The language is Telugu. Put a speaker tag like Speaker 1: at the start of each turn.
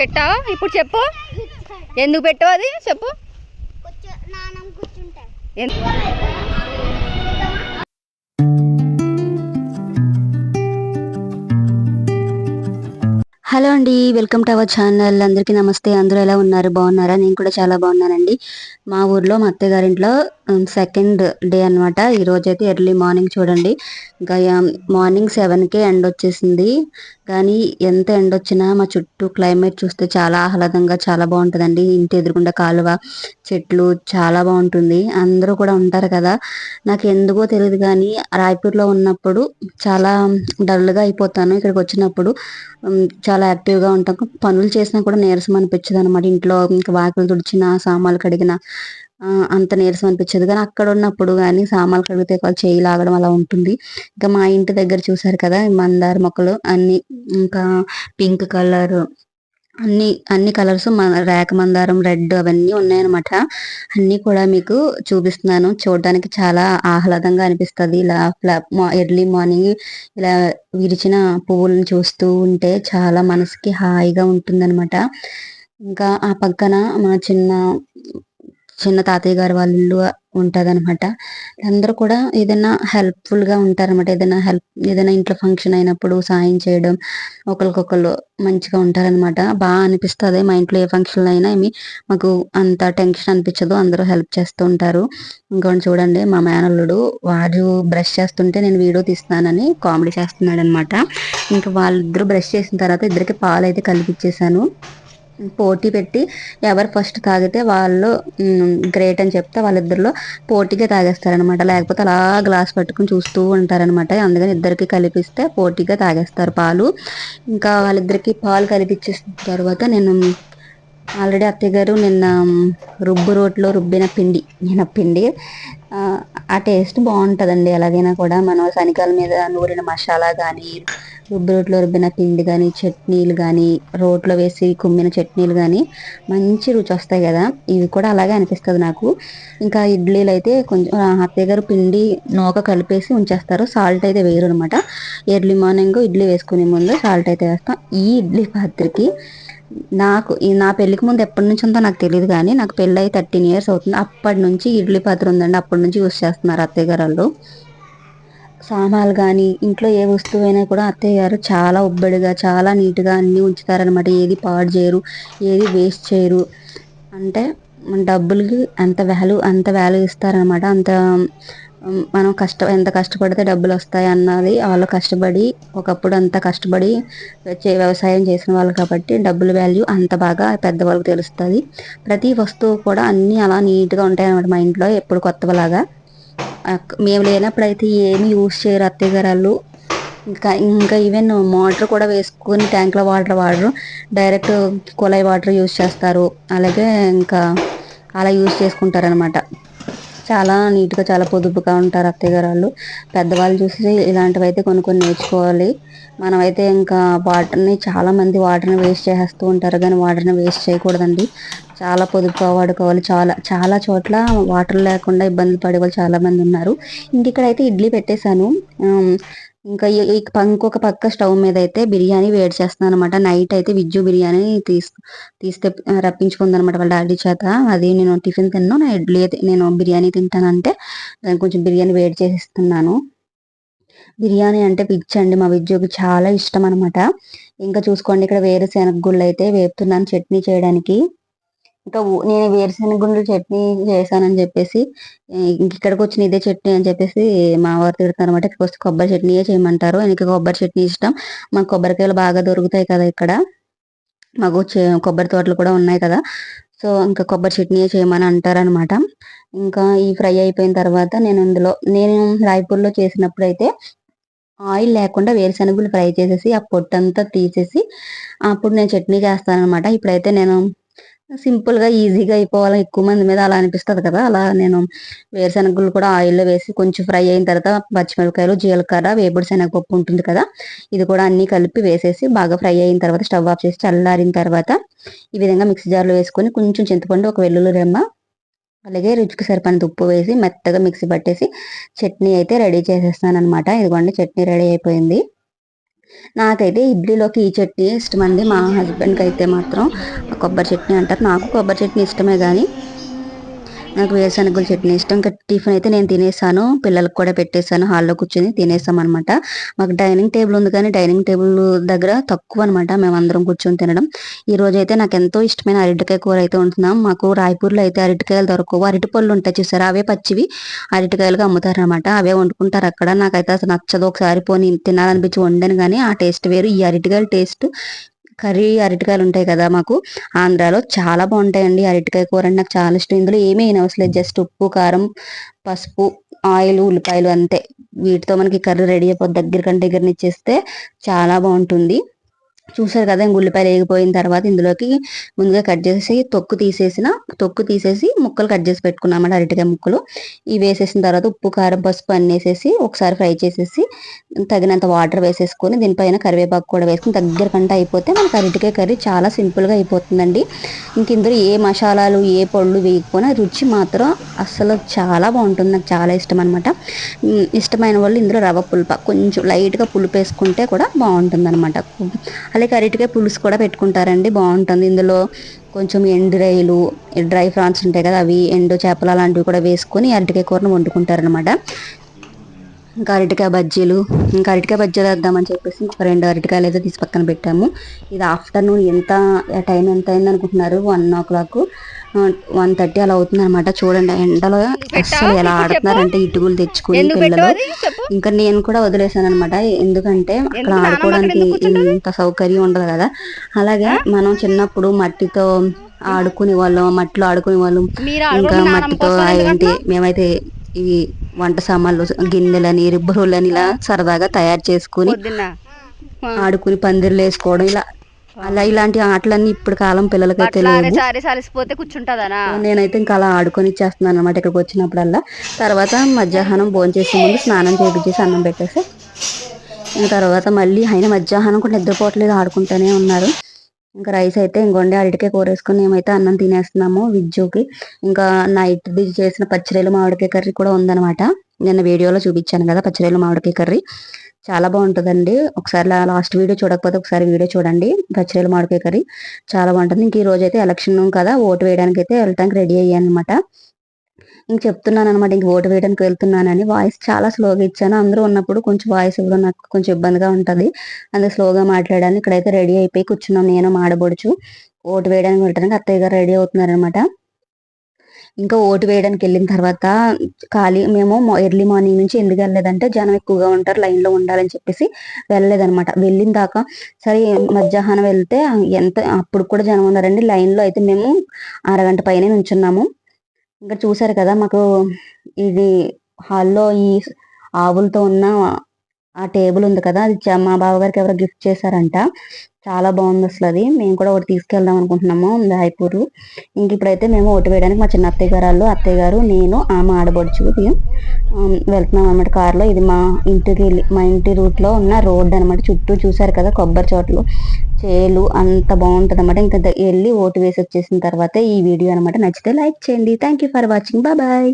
Speaker 1: పెట్టావా? ఇప్పుడు చెప్పు. ఎందుకు పెట్టావు అది? చెప్పు.
Speaker 2: కూర్చో నానం కూర్చుంటాడు.
Speaker 3: హలో అండి వెల్కమ్ టు అవర్ ఛానల్. అందరికీ నమస్తే. అందరూ ఎలా ఉన్నారు? బాగున్నారా? నేను కూడా చాలా బాగున్నానండి. మా ఊర్లో మా అత్తయ్య గారింట్లో సెకండ్ డే అనమాట ఈ అయితే ఎర్లీ మార్నింగ్ చూడండి. ఇంకా మార్నింగ్ సెవెన్కే ఎండ్ వచ్చేసింది. కానీ ఎంత ఎండ వచ్చినా మా చుట్టూ క్లైమేట్ చూస్తే చాలా ఆహ్లాదంగా చాలా బాగుంటుందండి. ఇంటి ఎదురుగుండా కాలువ చెట్లు చాలా బాగుంటుంది. అందరూ కూడా ఉంటారు కదా. నాకు ఎందుకో తెలియదు కానీ రాయపూర్లో ఉన్నప్పుడు చాలా డల్గా అయిపోతాను. ఇక్కడికి వచ్చినప్పుడు చాలా యాక్టివ్గా ఉంటాం. పనులు చేసినా కూడా నీరసం అనిపించదు అనమాట ఇంట్లో ఇంకా వాకిలు తుడిచిన సామాన్లు కడిగిన అంత నీరసం అనిపించదు. కానీ అక్కడ ఉన్నప్పుడు కానీ సామాన్లు కడిగితే వాళ్ళు చేయి లాగడం అలా ఉంటుంది. ఇంకా మా ఇంటి దగ్గర చూసారు కదా మందార మొక్కలు అన్ని ఇంకా పింక్ కలర్ అన్ని అన్ని కలర్స్ మన రేక మందారం రెడ్ అవన్నీ ఉన్నాయన్నమాట. అన్ని కూడా మీకు చూపిస్తున్నాను. చూడడానికి చాలా ఆహ్లాదంగా అనిపిస్తుంది. ఇలా ఎర్లీ మార్నింగ్ ఇలా విరిచిన పువ్వులను చూస్తూ ఉంటే చాలా మనసుకి హాయిగా ఉంటుందన్నమాట. ఇంకా ఆ పక్కన మా చిన్న చిన్న తాతయ్య గారి వాళ్ళ ఇల్లు ఉంటదన్నమాట. అందరూ కూడా ఏదైనా హెల్ప్ఫుల్గా ఉంటారన్నమాట. ఏదైనా హెల్ప్ ఏదైనా ఇంట్లో ఫంక్షన్ అయినప్పుడు సాయం చేయడం ఒకరికొకరు మంచిగా ఉంటారనమాట బాగా అనిపిస్తుంది. మా ఇంట్లో ఏ ఫంక్షన్ అయినా ఏమి మాకు అంత టెన్షన్ అనిపించదు. అందరూ హెల్ప్ చేస్తూ ఉంటారు. ఇంకోటి చూడండి మా మేనల్లుడు వాడు బ్రష్ చేస్తుంటే నేను వీడియో తీస్తున్నానని కామెడీ చేస్తున్నాడు అనమాట ఇంకా వాళ్ళిద్దరూ బ్రష్ చేసిన తర్వాత ఇద్దరికి పాలు అయితే కలిపిచ్చేసాను. పోటీ పెట్టి ఎవరు ఫస్ట్ తాగితే వాళ్ళు గ్రేట్ అని చెప్తే వాళ్ళిద్దరిలో పోటీగా తాగేస్తారనమాట లేకపోతే అలా గ్లాస్ పట్టుకుని చూస్తూ ఉంటారనమాట అందుకని ఇద్దరికి కలిపిస్తే పోటీగా తాగేస్తారు పాలు. ఇంకా వాళ్ళిద్దరికి పాలు కలిపించేసిన తర్వాత నేను ఆల్రెడీ అత్తయ్య గారు నిన్న రుబ్బు రోట్లో రుబ్బిన పిండి పిండి ఆ, టేస్ట్ బాగుంటుందండి. ఎలాగైనా కూడా మనం శనికాల మీద నూరిన మసాలా కానీ రుబ్బు రోట్లో రుబ్బిన పిండి కానీ చట్నీలు కానీ రోట్లో వేసి కుమ్మిన చట్నీలు కానీ మంచి రుచి వస్తాయి కదా. ఇవి కూడా అలాగే అనిపిస్తుంది నాకు. ఇంకా ఇడ్లీలు అయితే కొంచెం అత్తయ్య గారు పిండి నూక కలిపేసి ఉంచేస్తారు. సాల్ట్ అయితే వేయరు అనమాట ఎర్లీ మార్నింగ్ ఇడ్లీ వేసుకునే ముందు సాల్ట్ అయితే వేస్తాం. ఈ ఇడ్లీ పాత్రకి నాకు నా పెళ్ళికి ముందు ఎప్పటి నుంచి ఉందో నాకు తెలియదు కానీ నాకు పెళ్ళి అయి థర్టీన్ ఇయర్స్ అవుతుంది. అప్పటి నుంచి ఇడ్లీ పాత్ర ఉందండి. అప్పటి నుంచి యూస్ చేస్తున్నారు అత్తయ్య గారు వాళ్ళు. సామాన్లు కానీ ఇంట్లో ఏ వస్తువు అయినా కూడా అత్తయ్య గారు చాలా ఉబ్బడిగా చాలా నీట్గా అన్నీ ఉంచుతారనమాట ఏది పాడు చేయరు ఏది వేస్ట్ చేయరు. అంటే మన డబ్బులకి అంత వాల్యూ అంత వాల్యూ ఇస్తారనమాట అంత మనం కష్ట ఎంత కష్టపడితే డబ్బులు వస్తాయి అన్నది వాళ్ళు కష్టపడి ఒకప్పుడు అంత కష్టపడి వ్యవసాయం చేసిన వాళ్ళు కాబట్టి డబ్బుల వాల్యూ అంత బాగా పెద్దవాళ్ళకి తెలుస్తుంది. ప్రతి వస్తువు కూడా అన్నీ అలా నీట్గా ఉంటాయి అనమాట మా ఇంట్లో ఎప్పుడు కొత్తలాగా. మేము లేనప్పుడు అయితే ఏమి యూస్ చేయరు అత్తయ్య గారు వాళ్ళు ఇంకా ఇంకా ఈవెన్ మోటార్ కూడా వేసుకొని ట్యాంక్లో వాటర్ వాడరు. డైరెక్ట్ కుళాయి వాటర్ యూస్ చేస్తారు. అలాగే ఇంకా అలా యూస్ చేసుకుంటారనమాట చాలా నీట్గా చాలా పొదుపుగా ఉంటారు అత్తయ్య గారు వాళ్ళు. పెద్దవాళ్ళు చూసి ఇలాంటివి అయితే కొన్ని కొన్ని నేర్చుకోవాలి. మనమైతే ఇంకా వాటర్ని చాలామంది వాటర్ని వేస్ట్ చేసేస్తూ ఉంటారు. కానీ వాటర్ని వేస్ట్ చేయకూడదండి. చాలా పొదుపుగా వాడుకోవాలి. చాలా చాలా చోట్ల వాటర్ లేకుండా ఇబ్బంది పడే వాళ్ళు ఉన్నారు. ఇంక ఇక్కడైతే ఇడ్లీ పెట్టేశాను. ఇంకా ఇంకొక పక్క స్టవ్ మీద అయితే బిర్యానీ వేడి చేస్తున్నాను అనమాట నైట్ అయితే విజ్జు బిర్యానీ తీసు తీస్తే రప్పించుకుందనమాట వాళ్ళ డాడీ చేత. అది నేను టిఫిన్ తిన్నాను నా ఇడ్లీ అయితే నేను బిర్యానీ తింటానంటే దానికి కొంచెం బిర్యానీ వేడి చేసిస్తున్నాను. బిర్యానీ అంటే పిచ్చి అండి. మా విజ్జుకి చాలా ఇష్టం అనమాట ఇంకా చూసుకోండి ఇక్కడ వేరుశెనగ గుళ్ళు అయితే వేపుతున్నాను చట్నీ చేయడానికి. ఇంకా ఊ- నేను వేరుశెనగ గుండ్లు చట్నీ చేశానని చెప్పేసి ఏ, ఇంక ఇక్కడికి వచ్చిన ఇదే చట్నీ అని చెప్పేసి మా వారు తిడతారు అనమాట ఇక్కడికి వస్తే కొబ్బరి చట్నీయే చేయమంటారు എനിക്ക് కొబ్బరి చట్నీ ఇష్టం మాకు కొబ్బరికాయలు బాగా దొరుకుతాయి కదా ఇక్కడ మాకు చే- కొబ్బరి తోటలు కూడా ఉన్నాయి కదా సో ఇంకా కొబ్బరి చట్నీయే చేయమని అంటారు అనమాట ఇంకా ఈ ఫ్రై అయిపోయిన తర్వాత నేను ఇందులో నేను రాయపూర్లో చేసినప్పుడు అయితే ఆయిల్ లేకుండా వేరుశనగలు ఫ్రై చేసేసి ఆ పొట్టంతా తీసేసి అప్పుడు నేను చట్నీ చేస్తాను అనమాట ఇప్పుడైతే నేను సింపుల్గా ఈజీగా అయిపోవాలి? ఎక్కువ మంది మీద అలా అనిపిస్తుంది కదా. అలా నేను వేరుశనగలు కూడా ఆయిల్లో వేసి కొంచెం ఫ్రై అయిన తర్వాత పచ్చిమిరపకాయలు జీలకర్ర వేపుడు శనగపప్పు ఉంటుంది కదా. ఇది కూడా అన్ని కలిపి వేసేసి బాగా ఫ్రై అయిన తర్వాత స్టవ్ ఆఫ్ చేసి చల్లారిన తర్వాత ఈ విధంగా మిక్సీ జార్లో వేసుకొని కొంచెం చింతపండు ఒక వెల్లుల్లి రెమ్మ అలాగే రుచికి సరిపడినంత ఉప్పు వేసి మెత్తగా మిక్సీ పట్టేసి చట్నీ అయితే రెడీ చేసేస్తాను అనమాట ఇదిగోండి చట్నీ రెడీ అయిపోయింది. నాకైతే ఇడ్లీలోకి ఈ చట్నీ ఇష్టం అండి మా హస్బెండ్కి అయితే మాత్రం కొబ్బరి చట్నీ అంటారు. నాకు కొబ్బరి చట్నీ ఇష్టమే కానీ నాకు వేరుశనగలు చట్నీ ఇష్టం. ఇంకా టిఫిన్ అయితే నేను తినేసాను. పిల్లలకు కూడా పెట్టేశాను హాల్లో కూర్చొని తినేసాం అనమాట మాకు డైనింగ్ టేబుల్ ఉంది కానీ డైనింగ్ టేబుల్ దగ్గర తక్కువ అనమాట మేమందరం కూర్చొని తినడం. ఈ రోజు అయితే నాకు ఎంతో ఇష్టమైన అరటికాయ కూర అయితే ఉంటున్నాం మాకు రాయపూర్లో అయితే అరటికాయలు దొరకవు. అరటి పళ్ళు ఉంటాయి చూసారా? అవే పచ్చివి. అరటికాయలుగా అమ్ముతారు అనమాట అవే వండుకుంటారు అక్కడ. నాకైతే అసలు నచ్చదు. ఒకసారి పోనీ తినాలనిపించి వండాను కానీ ఆ టేస్ట్ వేరు. ఈ అరటికాయల టేస్ట్ కర్రీ అరటికాయలు ఉంటాయి కదా మాకు. ఆంధ్రాలో చాలా బాగుంటాయండి అరటికాయ కూర అంటే నాకు చాలా ఇష్టం. ఇందులో ఏమీ అయినవసలేదు అవసరం లేదు. జస్ట్ ఉప్పు కారం పసుపు ఆయిల్ ఉల్లిపాయలు అంతే. వీటితో మనకి కర్రీ రెడీ అయిపోతుంది దగ్గర కంటే దగ్గర ఇచ్చేస్తే చాలా బాగుంటుంది. చూసారు కదా ఇంక ఉల్లిపాయలు వేగిపోయిన తర్వాత ఇందులోకి ముందుగా కట్ చేసి తొక్కు తీసేసిన తొక్కు తీసేసి ముక్కలు కట్ చేసి పెట్టుకున్నామండి అరటికాయ ముక్కలు. ఇవి వేసేసిన తర్వాత ఉప్పు కారం పసుపు అన్ని వేసేసి ఒకసారి ఫ్రై చేసేసి తగినంత వాటర్ వేసేసుకొని దీనిపైన కరివేపాకు కూడా వేసుకుని దగ్గర కంటే అయిపోతే మనకి అరటికాయ కర్రీ చాలా సింపుల్గా అయిపోతుందండి. ఇంక ఇందులో ఏ మసాలాలు ఏ పళ్ళు వేయకపోయినా రుచి మాత్రం అసలు చాలా బాగుంటుంది నాకు చాలా ఇష్టం అనమాట ఇష్టమైన వాళ్ళు ఇందులో రవ్వ పులుప కొంచెం లైట్గా పులుపు వేసుకుంటే కూడా బాగుంటుంది అనమాట అలాగే అరటికాయ పులుసు కూడా పెట్టుకుంటారండి. బాగుంటుంది. ఇందులో కొంచెం ఎండ్రైలు డ్రై ఫ్రాన్స్ ఉంటాయి కదా అవి ఎండు చేపలు అలాంటివి కూడా వేసుకొని అరటికాయ కూరను వండుకుంటారనమాట ఇంకా అరటికాయ బజ్జీలు ఇంకా అరటికాయ బజ్జీలు వేద్దామని చెప్పేసి ఒక రెండు అరటికాయలు అయితే తీసి పక్కన పెట్టాము. ఇది ఆఫ్టర్నూన్ ఎంత టైం ఎంత అయింది అనుకుంటున్నారు one o'clock one thirty అలా అవుతుంది అనమాట చూడండి ఎండలో అసలు ఎలా ఆడుతున్నారంటే ఇటుకలు తెచ్చుకుని పిల్లలు. ఇంకా నేను కూడా వదిలేసాను అనమాట ఎందుకంటే అక్కడ ఆడుకోవడానికి? ఇంత సౌకర్యం ఉండదు కదా. అలాగే మనం చిన్నప్పుడు మట్టితో ఆడుకునే వాళ్ళం మట్టిలో ఆడుకునే వాళ్ళం. ఇంకా మట్టితో ఏంటి? మేమైతే ఇవి వంట సామాన్లు గిన్నెలని రిబ్బరులని ఇలా సరదాగా తయారు చేసుకుని. ఆడుకుని పందిర్లు వేసుకోవడం ఇలా. అలా ఇలాంటి ఆటలన్నీ ఇప్పుడు కాలం
Speaker 1: సారి సాలిసిపోతే కూర్చుంటదనా?
Speaker 3: నేనైతే ఇంకా అలా ఆడుకొని ఇచ్చేస్తున్నాను అనమాట ఇక్కడికి వచ్చినప్పుడల్లా. తర్వాత మధ్యాహ్నం భోజనం చేసే ముందు స్నానం చేపించేసి అన్నం పెట్టేసి తర్వాత మళ్ళీ ఆయన మధ్యాహ్నం కూడా నిద్రపోవట్లేదు ఆడుకుంటూనే ఉన్నారు. ఇంకా రైస్ అయితే ఇంకోండి అరటికాయ కూర వేసుకొని మేమైతే అన్నం తినేస్తున్నాము విజ్జుకి. ఇంకా నైట్ చేసిన పచ్చిరేలు మామిడికాయ కర్రీ కూడా ఉందన్నమాట. నిన్న వీడియోలో చూపించాను కదా పచ్చిరేలు మామిడికాయ కర్రీ. చాలా బాగుంటుందండి. ఒకసారి లాస్ట్ వీడియో చూడకపోతే ఒకసారి వీడియో చూడండి. పచ్చిరేలు మామిడికాయ కర్రీ చాలా బాగుంటుంది. ఇంక ఈ రోజు అయితే ఎలక్షన్ కదా ఓటు వేయడానికి అయితే వెళ్ళటానికి రెడీ అయ్యాను అనమాట ఇంక చెప్తున్నాను అనమాట ఇంక ఓటు వేయడానికి వెళ్తున్నానని. వాయిస్ చాలా స్లోగా ఇచ్చాను. అందరూ ఉన్నప్పుడు కొంచెం వాయిస్ ఇవ్వడం నాకు కొంచెం ఇబ్బందిగా ఉంటుంది. అందుకే స్లోగా మాట్లాడాను ఇక్కడైతే రెడీ అయిపోయి కూర్చున్నాం. నేను మాడబొడుచు ఓటు వేయడానికి వెళ్ళడానికి అత్తయ్య గారు రెడీ అవుతున్నారనమాట ఇంకా ఓటు వేయడానికి వెళ్ళిన తర్వాత ఖాళీ మేము ఎర్లీ మార్నింగ్ నుంచి ఎందుకు వెళ్ళలేదంటే జనం ఎక్కువగా ఉంటారు లైన్లో ఉండాలని చెప్పేసి వెళ్ళలేదనమాట వెళ్ళిన దాకా సరే మధ్యాహ్నం వెళ్తే ఎంత అప్పుడు కూడా జనం ఉన్నారండి. లైన్లో అయితే మేము అరగంట పైన నుంచున్నాము. ఇంకా చూసారు కదా మాకు ఇది హాల్లో ఈ ఆవులతో ఉన్న ఆ టేబుల్ ఉంది కదా అది చ- మా బావగారికి ఎవరో గిఫ్ట్ చేశారంట. చాలా బాగుంది అసలు అది. మేము కూడా ఒకటి తీసుకెళ్దాం అనుకుంటున్నాము రాయపూర్ ఇంక ఇప్పుడైతే మేము ఓటు వేయడానికి మా చిన్న అత్తయ్య గారు వాళ్ళు అత్తయ్య గారు నేను ఆ మా ఆడబడుచు వెళ్తున్నాం అనమాట కార్లో. ఇది మా ఇంటికి వెళ్ళి- మా ఇంటి రూట్లో ఉన్న రోడ్ అనమాట చుట్టూ చూసారు కదా కొబ్బరి చోట్లు. చేలు అంత బాగుంటది అనమాట ఇంకా వెళ్ళి ఓటు వేసి వచ్చేసిన తర్వాత ఈ వీడియో అన్నమాట. నచ్చితే లైక్ చేయండి. Thank you for watching bye